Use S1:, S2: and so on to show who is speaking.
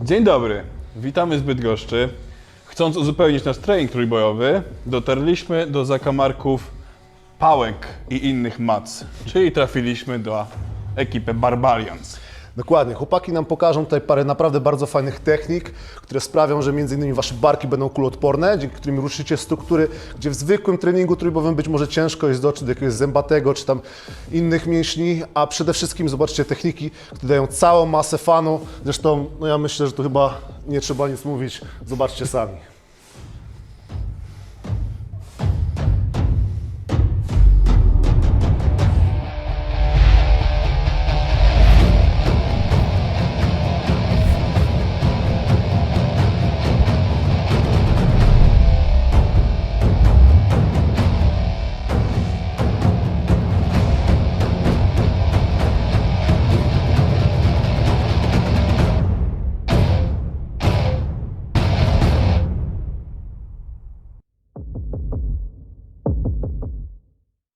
S1: Dzień dobry, witamy z Bydgoszczy. Chcąc uzupełnić nasz trening trójbojowy, dotarliśmy do zakamarków pałek i innych mac, czyli trafiliśmy do ekipy Barbarians.
S2: Dokładnie. Chłopaki nam pokażą tutaj parę naprawdę bardzo fajnych technik, które sprawią, że innymi wasze barki będą kuloodporne, dzięki którym ruszycie struktury, gdzie w zwykłym treningu trójbowym być może ciężko jest dotrzeć do jakiegoś zębatego czy tam innych mięśni, a przede wszystkim zobaczcie techniki, które dają całą masę fanu. Zresztą, no ja myślę, że to chyba nie trzeba nic mówić. Zobaczcie sami.